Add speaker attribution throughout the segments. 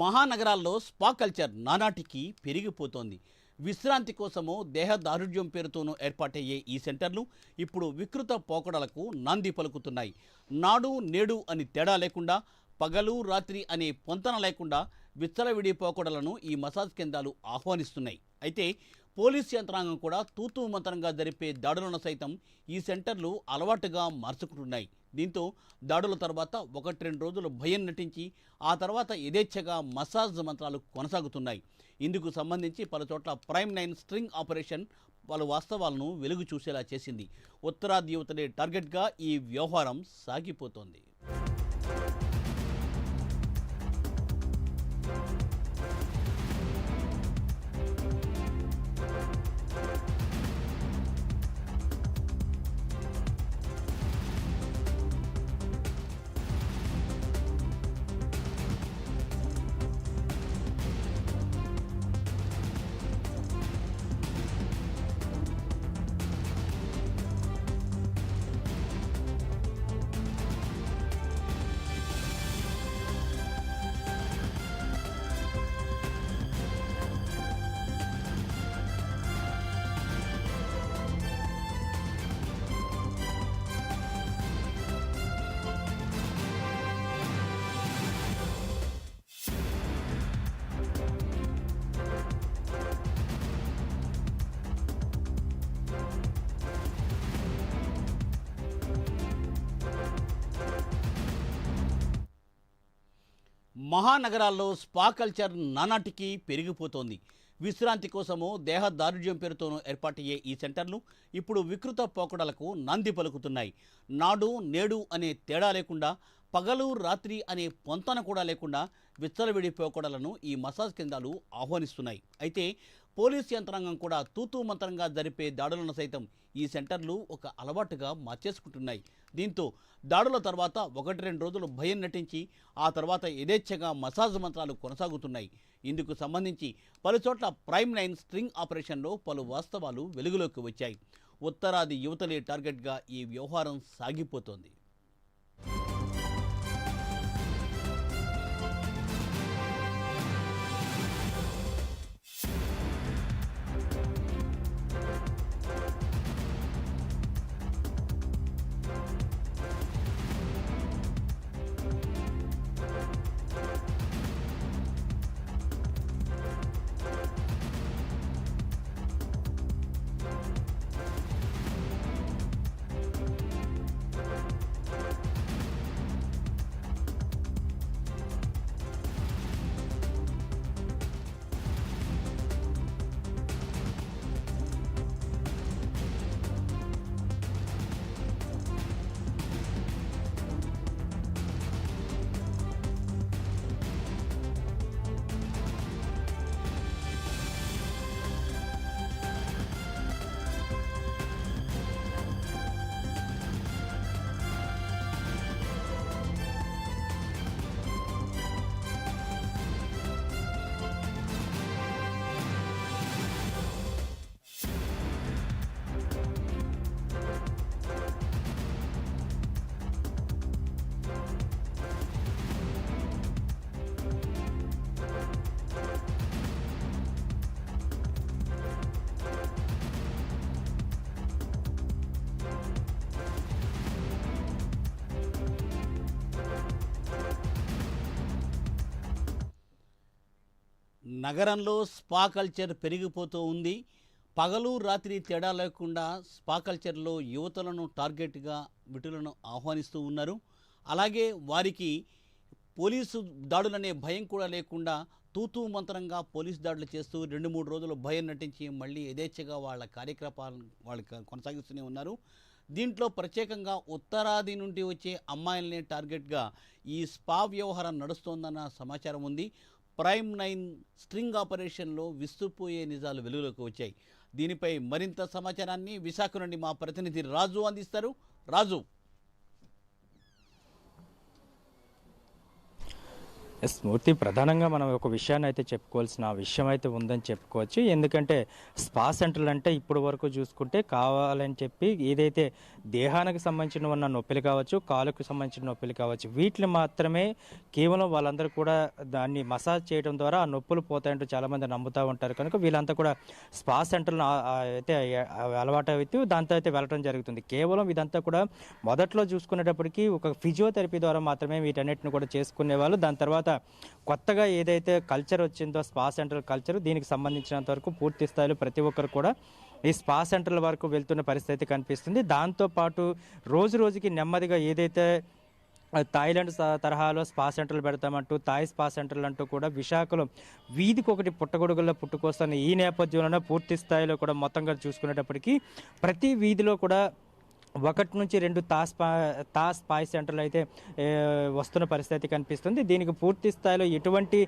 Speaker 1: మహానగరాల్లో spa culture నానాటికి పెరిగిపోతోంది. విశ్రాంతి కోసము దేహదారుఢ్యం పేరుతోనూ ఏర్పాటయ్యే ఈ సెంటర్లు ఇప్పుడు వికృత పోకడలకు నాంది పలుకుతున్నాయి. నాడు నేడు అని తేడా లేకుండా పగలు రాత్రి అనే పొంతన లేకుండా విచ్చలవిడి పోకడలను ఈ మసాజ్ కేంద్రాలు ఆహ్వానిస్తున్నాయి. అయితే పోలీస్ యంత్రాంగం కూడా తూతూ మంత్రంగా జరిపే దాడులను సైతం ఈ సెంటర్లు అలవాటుగా మార్చుకుంటున్నాయి. దీంతో దాడుల తర్వాత ఒకటి రెండు రోజులు భయం నటించి ఆ తర్వాత యథేచ్ఛగా మసాజ్ మంత్రాలు కొనసాగుతున్నాయి. ఇందుకు సంబంధించి పలు చోట్ల ప్రైమ్ నైన్ స్ట్రింగ్ ఆపరేషన్ పలు వాస్తవాలను వెలుగు చూసేలా చేసింది. ఉత్తరాది యువతనే టార్గెట్గా ఈ వ్యవహారం సాగిపోతోంది. మహానగరాల్లో స్పా కల్చర్ నానాటికి పెరిగిపోతోంది. విశ్రాంతి కోసము దేహ దారుఢ్యం పేరుతోనూ ఏర్పాటయ్యే ఈ సెంటర్లు ఇప్పుడు వికృత పోకడలకు నంది పలుకుతున్నాయి. నాడు నేడు అనే తేడా లేకుండా పగలు రాత్రి అనే పొంతన కూడా లేకుండా విచ్చలవిడి పోకడలను ఈ మసాజ్ కేంద్రాలు ఆహ్వానిస్తున్నాయి. అయితే పోలీస్ యంత్రాంగం కూడా తూతూ మంత్రంగా జరిపే దాడులను సైతం ఈ సెంటర్లు ఒక అలవాటుగా మార్చేసుకుంటున్నాయి. దీంతో దాడుల తర్వాత ఒకటి రెండు రోజులు భయం నటించి ఆ తర్వాత యథేచ్ఛగా మసాజ్ మంత్రాలు కొనసాగుతున్నాయి. ఇందుకు సంబంధించి పలుచోట్ల ప్రైమ్ నైన్ స్ట్రింగ్ ఆపరేషన్లో పలు వాస్తవాలు వెలుగులోకి వచ్చాయి. ఉత్తరాది యువతలే టార్గెట్గా ఈ వ్యవహారం సాగిపోతోంది. నగరంలో స్పా కల్చర్ పెరిగిపోతూ ఉంది. పగలు రాత్రి తేడా లేకుండా స్పా కల్చర్లో యువతలను టార్గెట్గా విటులను ఆహ్వానిస్తూ ఉన్నారు. అలాగే వారికి పోలీసు దాడులనే భయం కూడా లేకుండా తూతూ మంత్రంగా పోలీసు దాడులు చేస్తూ రెండు మూడు రోజులు భయం నటించి మళ్ళీ యథేచ్ఛగా వాళ్ళ కార్యకలాపాలను వాళ్ళు కొనసాగిస్తూనే ఉన్నారు. దీంట్లో ప్రత్యేకంగా ఉత్తరాది నుండి వచ్చే అమ్మాయిలనే టార్గెట్గా ఈ స్పా వ్యవహారం నడుస్తోందన్న సమాచారం ఉంది. ప్రైమ్ నైన్ స్ట్రింగ్ ఆపరేషన్లో విస్తుపోయే నిజాలు వెలుగులోకి వచ్చాయి. దీనిపై మరింత సమాచారాన్ని విశాఖ నుండి మా ప్రతినిధి రాజు అందిస్తారు. రాజు.
Speaker 2: స్మృతి ప్రధానంగా మనం ఒక విషయాన్ని అయితే చెప్పుకోవాల్సిన విషయం అయితే ఉందని చెప్పుకోవచ్చు. ఎందుకంటే స్పా సెంటర్లు అంటే ఇప్పుడు వరకు చూసుకుంటే కావాలని చెప్పి ఏదైతే దేహానికి సంబంధించిన ఉన్న నొప్పులు కావచ్చు కాలుకు సంబంధించిన నొప్పులు కావచ్చు వీటిని మాత్రమే కేవలం వాళ్ళందరూ కూడా దాన్ని మసాజ్ చేయడం ద్వారా ఆ నొప్పులు పోతాయంటూ చాలామంది నమ్ముతూ ఉంటారు. కనుక వీళ్ళంతా కూడా స్పా సెంటర్లు అయితే అలవాటు అయితే దాంతో అయితే వెళ్ళడం జరుగుతుంది. కేవలం ఇదంతా కూడా మొదట్లో చూసుకునేటప్పటికీ ఒక ఫిజియోథెరపీ ద్వారా మాత్రమే వీటన్నిటిని కూడా చేసుకునే వాళ్ళు దాని తర్వాత కొత్తగా ఏదైతే కల్చర్ వచ్చిందో స్పా సెంటర్ కల్చర్ దీనికి సంబంధించినంత వరకు పూర్తి స్థాయిలో ప్రతి ఒక్కరు కూడా ఈ స్పా సెంటర్ల వరకు వెళ్తున్న పరిస్థితి కనిపిస్తుంది. దాంతోపాటు రోజు రోజుకి నెమ్మదిగా ఏదైతే థాయిలాండ్ తరహాలో స్పా సెంటర్లు పెడతామంటూ థాయ్ స్పా సెంటర్లు అంటూ కూడా విశాఖలో వీధికి ఒకటి పుట్టగొడుగుల్లో పుట్టుకొస్తున్న ఈ నేపథ్యంలోనే పూర్తి స్థాయిలో కూడా మొత్తంగా చూసుకునేటప్పటికీ ప్రతి వీధిలో కూడా ఒకటి నుంచి రెండు తాస్ తాస్ పాయ్ సెంటర్లు అయితే వస్తున్న పరిస్థితి కనిపిస్తుంది. దీనికి పూర్తి స్థాయిలో ఎటువంటి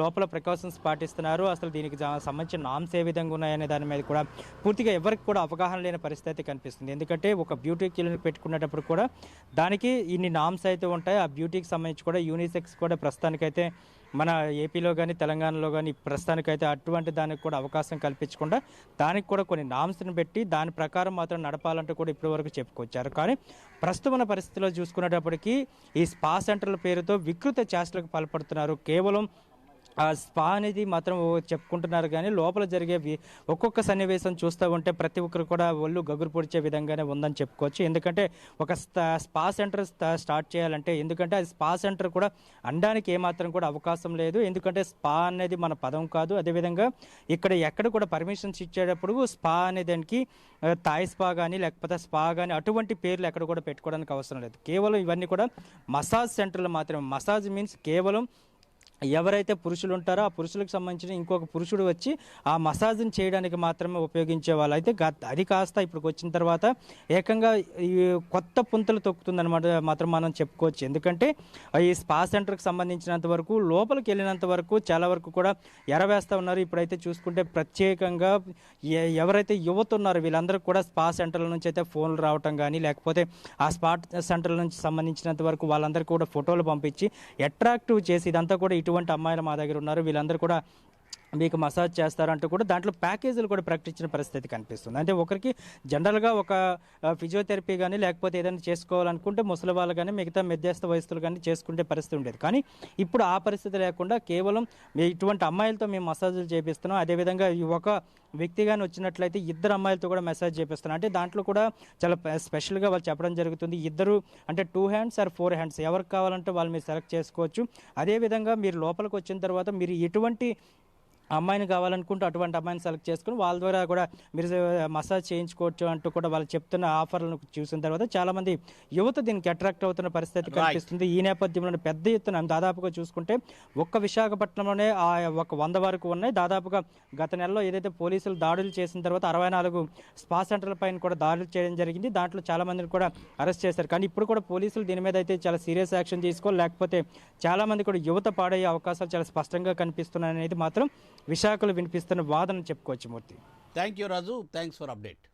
Speaker 2: లోపల ప్రికాషన్స్ పాటిస్తున్నారు? అసలు దీనికి సంబంధించిన నామ్స్ ఏ విధంగా ఉన్నాయనే దాని మీద కూడా పూర్తిగా ఎవరికి కూడా అవగాహన లేని పరిస్థితి కనిపిస్తుంది. ఎందుకంటే ఒక బ్యూటీ క్లినిక్ పెట్టుకునేటప్పుడు కూడా దానికి ఇన్ని నామ్స్ అయితే ఉంటాయి. ఆ బ్యూటీకి సంబంధించి కూడా యూనిసెక్స్ కూడా ప్రస్తుతానికైతే మన ఏపీలో కానీ తెలంగాణలో కానీ ప్రస్తుతానికైతే అటువంటి దానికి కూడా అవకాశం కల్పించకుండా దానికి కూడా కొన్ని నామ్స్ని పెట్టి దాని ప్రకారం మాత్రం నడపాలంటూ కూడా ఇప్పటివరకు చెప్పుకొచ్చారు. కానీ ప్రస్తుతం ఉన్న పరిస్థితిలో చూసుకునేటప్పటికీ ఈ స్పా సెంటర్ల పేరుతో వికృత చేష్టలకు పాల్పడుతున్నారు. కేవలం ఆ స్పా అనేది మాత్రం చెప్పుకుంటున్నారు కానీ లోపల జరిగే ఒక్కొక్క సన్నివేశం చూస్తూ ఉంటే ప్రతి ఒక్కరు కూడా ఒళ్ళు గగురు పొడిచే విధంగానే ఉందని చెప్పుకోవచ్చు. ఎందుకంటే ఒక స్తా- స్పా సెంటర్ స్టార్ట్ చేయాలంటే ఎందుకంటే అది స్పా సెంటర్ కూడా అనడానికి ఏమాత్రం కూడా అవకాశం లేదు. ఎందుకంటే స్పా అనేది మన పదం కాదు. అదేవిధంగా ఇక్కడ ఎక్కడ కూడా పర్మిషన్స్ ఇచ్చేటప్పుడు స్పా అనే దానికి థాయ్ స్పా కానీ లేకపోతే స్పా కానీ అటువంటి పేర్లు ఎక్కడ కూడా పెట్టుకోవడానికి అవసరం లేదు. కేవలం ఇవన్నీ కూడా మసాజ్ సెంటర్లు మాత్రమే. మసాజ్ మీన్స్ కేవలం ఎవరైతే పురుషులు ఉంటారో ఆ పురుషులకు సంబంధించిన ఇంకొక పురుషుడు వచ్చి ఆ మసాజ్ని చేయడానికి మాత్రమే ఉపయోగించే వాళ్ళు అయితే గత- అది కాస్త ఇప్పుడు వచ్చిన తర్వాత ఏకంగా ఈ కొత్త పుంతలు తొక్కుతుందన్నమాట మాత్రం మనం చెప్పుకోవచ్చు. ఎందుకంటే ఈ స్పా సెంటర్కి సంబంధించినంత వరకు లోపలికి వెళ్ళినంత వరకు చాలా వరకు కూడా ఎరవేస్తూ ఉన్నారు. ఇప్పుడైతే చూసుకుంటే ప్రత్యేకంగా ఎవరైతే యువత ఉన్నారో వీళ్ళందరూ కూడా స్పా సెంటర్ల నుంచి అయితే ఫోన్లు రావటం కానీ లేకపోతే ఆ స్పా సెంటర్ల నుంచి సంబంధించినంత వరకు వాళ్ళందరికీ కూడా ఫోటోలు పంపించి అట్రాక్టివ్ చేసి ఇదంతా కూడా ఇటు ఇటువంటి అమ్మాయిలు మా దగ్గర ఉన్నారు. వీళ్ళందరూ కూడా మీకు మసాజ్ చేస్తారంటూ కూడా దాంట్లో ప్యాకేజీలు కూడా ప్రకటించిన పరిస్థితి కనిపిస్తుంది. అంటే ఒకరికి జనరల్గా ఒక ఫిజియోథెరపీ కానీ లేకపోతే ఏదైనా చేసుకోవాలనుకుంటే ముసలి వాళ్ళు కానీ మిగతా మధ్యస్థ వయస్సులు కానీ చేసుకునే పరిస్థితి ఉండేది. కానీ ఇప్పుడు ఆ పరిస్థితి లేకుండా కేవలం ఇటువంటి అమ్మాయిలతో మేము మసాజులు చేపిస్తున్నాం. అదేవిధంగా ఈ ఒక వ్యక్తి కానీ వచ్చినట్లయితే ఇద్దరు అమ్మాయిలతో కూడా మెసేజ్ చేపిస్తున్నాం. అంటే దాంట్లో కూడా చాలా స్పెషల్గా వాళ్ళు చెప్పడం జరుగుతుంది. ఇద్దరు అంటే two hands or four hands ఎవరికి కావాలంటే వాళ్ళు మీరు సెలెక్ట్ చేసుకోవచ్చు. అదేవిధంగా మీరు లోపలికి వచ్చిన తర్వాత మీరు ఎటువంటి అమ్మాయిని కావాలనుకుంటే అటువంటి అమ్మాయిని సెలెక్ట్ చేసుకుని వాళ్ళ ద్వారా కూడా మీరు మసాజ్ చేయించుకోవచ్చు అంటూ కూడా వాళ్ళు చెప్తున్న ఆఫర్లను చూసిన తర్వాత చాలా మంది యువత దీనికి అట్రాక్ట్ అవుతున్న పరిస్థితి. కనిపిస్తుంది. ఈ నేపథ్యంలో పెద్ద ఎత్తున దాదాపుగా చూసుకుంటే ఒక్క విశాఖపట్నంలోనే ఆ ఒక వంద వరకు ఉన్నాయి. దాదాపుగా గత నెలలో ఏదైతే పోలీసులు దాడులు చేసిన తర్వాత అరవై నాలుగు స్పా సెంటర్ల పైన కూడా దాడులు చేయడం జరిగింది. దాంట్లో చాలా మందిని కూడా అరెస్ట్ చేశారు. కానీ ఇప్పుడు కూడా పోలీసులు దీని మీద అయితే చాలా సీరియస్ యాక్షన్ తీసుకోవాలి. లేకపోతే చాలా మంది కూడా యువత పాడయ్యే అవకాశాలు చాలా స్పష్టంగా కనిపిస్తున్నాయి అనేది మాత్రం విశాఖలో వినిపిస్తున్న వాదన చెప్పుకోవచ్చు Murthy.
Speaker 1: Thank you Raju thanks for update